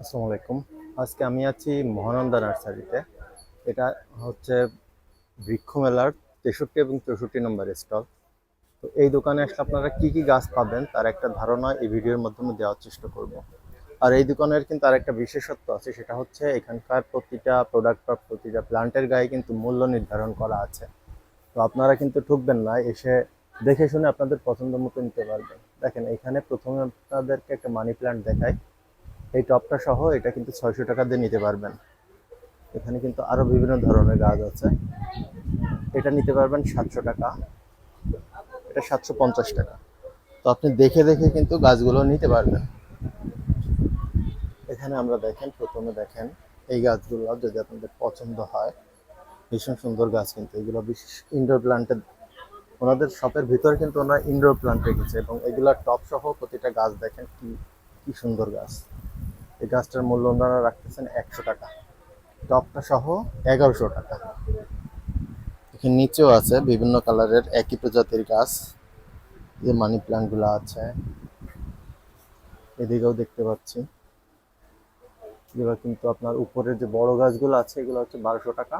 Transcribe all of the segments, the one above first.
আসসালামু আলাইকুম। আজকে আমি আছি মহানন্দা নার্সারিতে। এটা হচ্ছে বৃক্ষ মেলার তেষট্টি এবং চৌষট্টি নম্বর স্টল। তো এই দোকানে আসলে আপনারা কি কি গাছ পাবেন তার একটা ধারণা এই ভিডিওর মাধ্যমে দেওয়ার চেষ্টা করব। আর এই দোকানের কিন্তু আর একটা বিশেষত্ব আছে, সেটা হচ্ছে এখানকার প্রতিটা প্রোডাক্ট বা প্রতিটা প্লান্টের গায়ে কিন্তু মূল্য নির্ধারণ করা আছে। তো আপনারা কিন্তু ঠকবেন না, এসে দেখে শুনে আপনাদের পছন্দ মতো নিতে পারবেন। দেখেন, এখানে প্রথমে আপনাদেরকে একটা মানি প্ল্যান্ট দেখাই। এই টপটা সহ এটা কিন্তু ছয়শো টাকা দিয়ে নিতে পারবেন। এখানে কিন্তু আরও বিভিন্ন ধরনের গাছ আছে। এটা নিতে পারবেন সাতশো টাকা। এটা সাতশো পঞ্চাশ টাকা। তো আপনি দেখে দেখে কিন্তু গাছগুলো নিতে পারবেন। এখানে আমরা দেখেন, প্রথমে দেখেন এই গাছগুলো যদি আপনাদের পছন্দ হয়, ভীষণ সুন্দর গাছ কিন্তু। এগুলো বিশেষ ইনডোর প্লান্টের ওনাদের শপের ভিতরে কিন্তু ওনারা ইনডোর প্লান্ট রেখেছে এবং এগুলার টপ সহ প্রতিটা গাছ দেখেন কি কি সুন্দর গাছ। এই গাছটার মূল্য ওনারা রাখতেছেন একশো টাকা। টপটা সহ এগারোশো টাকা। এখানে নিচেও আছে বিভিন্ন কালারের একই প্রজাতির গাছ। যে মানি প্ল্যান্টগুলো আছে। এদিকেও দেখতে পাচ্ছি। এগুলো কিন্তু আপনার উপরের যে বড় গাছগুলো আছে, এগুলো হচ্ছে বারোশো টাকা।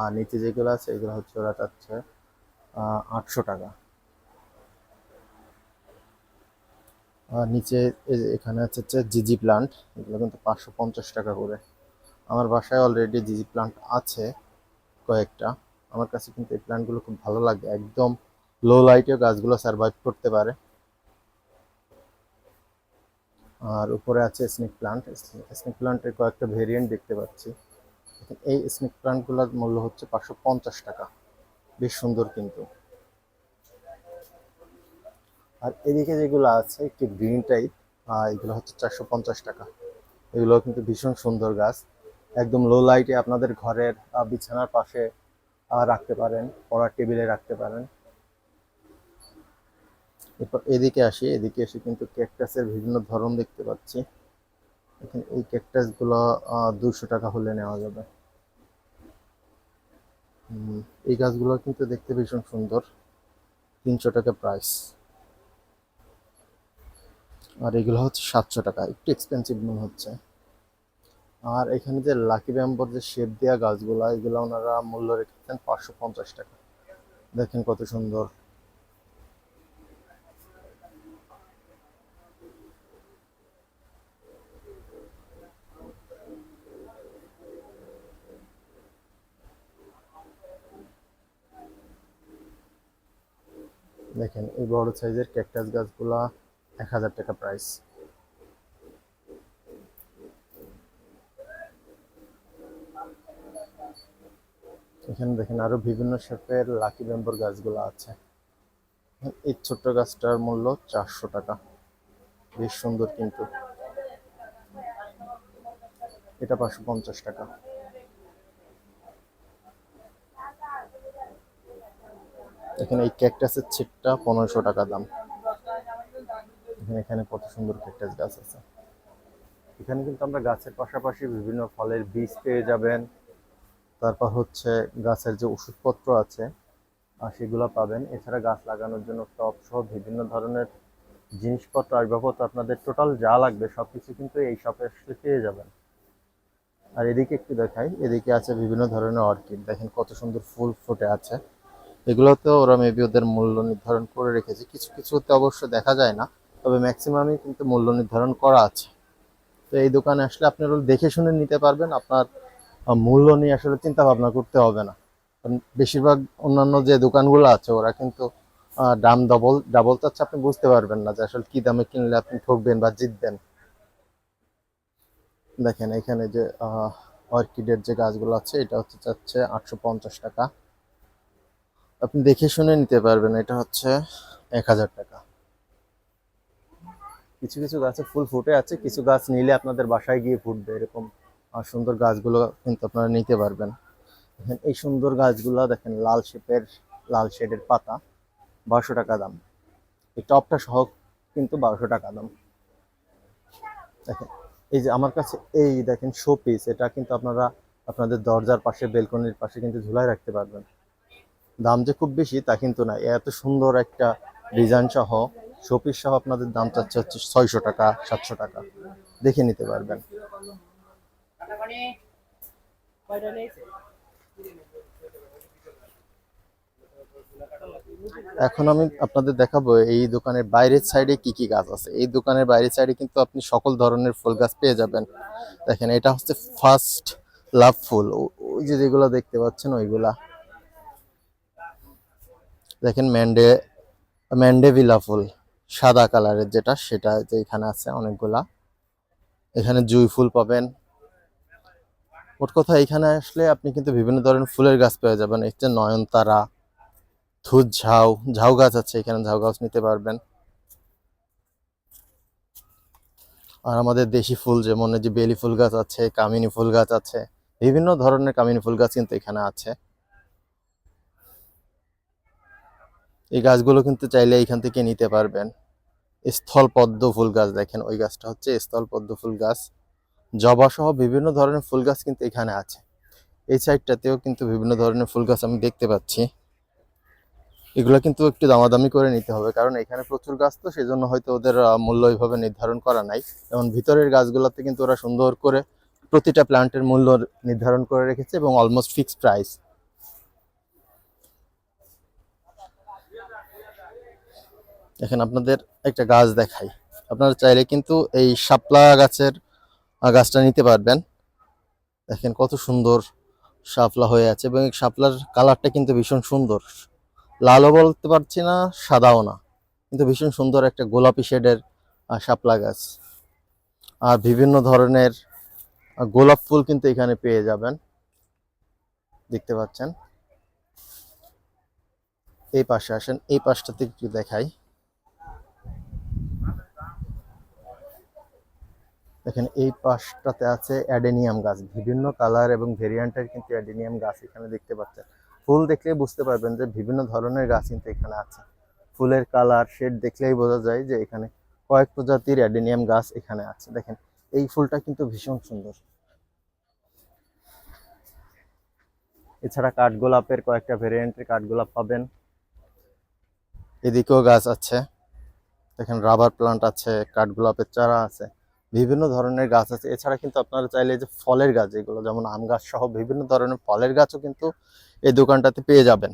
আর নিচে যেগুলো আছে, এগুলো হচ্ছে ওরা চাচ্ছে আটশো টাকা আর নিচে এখানে আছে হচ্ছে জিজি প্লান্ট এগুলো কিন্তু পাঁচশো পঞ্চাশ টাকা করে। আমার বাসায় অলরেডি জিজি প্লান্ট আছে কয়েকটা। আমার কাছে কিন্তু এই প্লান্টগুলো খুব ভালো লাগে। একদম লো লাইটেও গাছগুলো সার্ভাইভ করতে পারে। আর উপরে আছে স্নেক প্লান্ট স্নেক প্লান্টের কয়েকটা ভেরিয়েন্ট দেখতে পাচ্ছি। এই স্নেক প্লান্টগুলোর মূল্য হচ্ছে পাঁচশো পঞ্চাশ টাকা। বেশ সুন্দর কিন্তু। আর এদিকে যেগুলো আছে, একটু গ্রিন টাইপ এগুলো হচ্ছে চারশো পঞ্চাশ টাকা। এগুলো কিন্তু ভীষণ সুন্দর গাছ। একদম লো লাইটে আপনাদের ঘরের বিছানার পাশে রাখতে পারেন, পড়ার টেবিলে রাখতে পারেন। এরপর এদিকে আসি, এদিকে এসে কিন্তু ক্যাকটাসের বিভিন্ন ধরন দেখতে পাচ্ছি। এখানে এই ক্যাকটাসগুলো দুশো টাকা হলে নেওয়া যাবে। এই গাছগুলো কিন্তু দেখতে ভীষণ সুন্দর। তিনশো টাকা প্রাইস আর এগুলো হচ্ছে সাতশো টাকা, একটু এক্সপেন্সিভ মনে হচ্ছে। আর এখানে যে লাকি ব্যাম্বর যে শেপ দেওয়া গাছগুলো, এগুলো ওনারা মূল্য রেখেছেন পাঁচশো পঞ্চাশ টাকা। দেখেন কত সুন্দর। দেখেন এই বড় সাইজের ক্যাকটাস গাছগুলা। এক হাজার টাকা প্রাইস এখানে দেখেন আরও বিভিন্ন শেপের লাকি মেম্বার গাছগুলো আছে। এই ছোট্ট গাছটার মূল্য চারশো টাকা। বেশ সুন্দর কিন্তু। এটা পাঁচশো পঞ্চাশ টাকা। এখানে এই ক্যাকটাসের ছিটটা পনেরোশো টাকা দাম। এখানে এখানে কত সুন্দর ক্যাকটাস গাছ আছে। এখানে কিন্তু আমরা গাছের পাশাপাশি বিভিন্ন ফলের বীজ পেয়ে যাবেন। তারপর হচ্ছে গাছের যে ওষুধপত্র আছে আর সেগুলো পাবেন। এছাড়া গাছ লাগানোর জন্য টপ সহ বিভিন্ন ধরনের জিনিসপত্র আসবাবপত্র আপনাদের টোটাল যা লাগবে সব কিছু কিন্তু এই শপে আসলে পেয়ে যাবেন। আর এদিকে একটু দেখাই এদিকে আছে বিভিন্ন ধরনের অর্কিড দেখেন কত সুন্দর ফুল ফুটে আছে। এগুলোতেও ওরা মেবি ওদের মূল্য নির্ধারণ করে রেখেছে। কিছু কিছুতে অবশ্য দেখা যায় না। তবে ম্যাক্সিমামই কিন্তু মূল্য নির্ধারণ করা আছে। তো এই দোকানে আসলে আপনারা দেখে শুনে নিতে পারবেন, আপনার মূল্য নিয়ে আসলে চিন্তা ভাবনা করতে হবে না। কারণ বেশিরভাগ অন্যান্য যে দোকানগুলো আছে, ওরা কিন্তু দাম ডবল ডাবল চাচ্ছে আপনি বুঝতে পারবেন না যে আসলে কি দামে কিনলে আপনি ঠকবেন বা জিতবেন। দেখেন এখানে যে অর্কিডের যে গাছগুলো আছে, এটা হচ্ছে চাচ্ছে আটশো পঞ্চাশ টাকা। আপনি দেখে শুনে নিতে পারবেন, এটা হচ্ছে এক হাজার টাকা। কিছু কিছু গাছে ফুল ফুটে আছে, কিছু গাছ নিলে আপনাদের বাসায় গিয়ে ফুটবে। এরকম সুন্দর গাছগুলো কিন্তু আপনারা নিতে পারবেন। দেখেন, এই সুন্দর গাছগুলো দেখেন, লাল শেপের, লাল শেডের পাতা, বারোশো টাকা দাম। এই টপটা সহ কিন্তু বারোশো টাকা দাম। দেখেন, এই যে আমার কাছে এই দেখেন শো পিস এটা কিন্তু আপনারা আপনাদের দরজার পাশে, বেলকনির পাশে কিন্তু ঝুলাই রাখতে পারবেন। দাম যে খুব বেশি তা কিন্তু না। এত সুন্দর একটা ডিজাইন সহ শোপিস সহ আপনাদের দাম চাচ্ছে হচ্ছে ছয়শো টাকা, সাতশো টাকা। দেখে নিতে পারবেন। এখন আমি আপনাদের দেখাবো এই দোকানের বাইরের সাইডে কি কি গাছ আছে। এই দোকানের বাইরের সাইডে কিন্তু আপনি সকল ধরনের ফুল গাছ পেয়ে যাবেন। দেখেন, এটা হচ্ছে ফার্স্ট লাভ ফুল। ওই যে যেগুলো দেখতে পাচ্ছেন ওইগুলা। দেখেন ম্যান্ডে ম্যান্ডেভিলা ফুল। সাদা কালারের যেটা, সেটা যে এখানে আছে অনেকগুলা। এখানে জুই ফুল পাবেন। মোট কথা এখানে আসলে আপনি কিন্তু বিভিন্ন ধরনের ফুলের গাছ পেয়ে যাবেন। এই যে নয়নতারা থুত ঝাউ ঝাউ গাছ আছে, এখানে ঝাউ গাছ নিতে পারবেন। আর আমাদের দেশি ফুল যেমন যে বেলি ফুল গাছ আছে, কামিনী ফুল গাছ আছে, বিভিন্ন ধরনের কামিনী ফুল গাছ কিন্তু এখানে আছে। এই গাছগুলো কিন্তু চাইলে এইখান থেকে নিতে পারবেন। স্থল পদ্ম ফুল গাছ, দেখেন ওই গাছটা হচ্ছে স্থল পদ্ম ফুল গাছ। জবা সহ বিভিন্ন ধরনের ফুল গাছ কিন্তু এখানে আছে। এই সাইডটাতেও কিন্তু বিভিন্ন ধরনের ফুল গাছ আমি দেখতে পাচ্ছি। এগুলো কিন্তু একটু দামাদামি করে নিতে হবে, কারণ এখানে প্রচুর গাছ তো সেই জন্য হয়তো ওদের মূল্য ওইভাবে নির্ধারণ করা নাই। যেমন ভিতরের গাছগুলোতে কিন্তু ওরা সুন্দর করে প্রতিটা প্লান্টের মূল্য নির্ধারণ করে রেখেছে এবং অলমোস্ট ফিক্সড প্রাইস দেখেন আপনাদের একটা গাছ দেখাই। আপনারা চাইলে কিন্তু এই শাপলা গাছের গাছটা নিতে পারবেন। দেখেন কত সুন্দর শাপলা হয়ে আছে এবং শাপলার কালারটা কিন্তু ভীষণ সুন্দর। লালও বলতে পারছি না, সাদাও না। কিন্তু ভীষণ সুন্দর একটা গোলাপি শেডের শাপলা গাছ। আর বিভিন্ন ধরনের গোলাপ ফুল কিন্তু এখানে পেয়ে যাবেন। দেখতে পাচ্ছেন? এই পাশে আসেন, এই পাশটাতে একটু দেখাই। দেখেন, এই পাশটাতে আছে অ্যাডেনিয়াম গাছ। বিভিন্ন কালার এবং ভেরিয়েন্টের কিন্তু অ্যাডেনিয়াম গাছ এখানে দেখতে পাচ্ছেন। ফুল দেখলেই বুঝতে পারবেন যে বিভিন্ন ধরনের গাছ কিন্তু এখানে আছে। ফুলের কালার, শেড দেখলেই বোঝা যায় যে এখানে কয়েক প্রজাতির অ্যাডেনিয়াম গাছ এখানে আছে। দেখেন, এই ফুলটা কিন্তু ভীষণ সুন্দর। এছাড়া কাঠগোলাপের কয়েকটা ভেরিয়েন্টের কাঠগোলাপ পাবেন। এদিকেও গাছ আছে। দেখেন, রাবার প্লান্ট আছে, কাঠগোলাপের চারা আছে। বিভিন্ন ধরনের গাছ আছে। এছাড়া কিন্তু আপনারা চাইলে যে ফলের গাছ এগুলো যেমন আম গাছ সহ বিভিন্ন ধরনের ফলের গাছও কিন্তু এই দোকানটাতে পেয়ে যাবেন।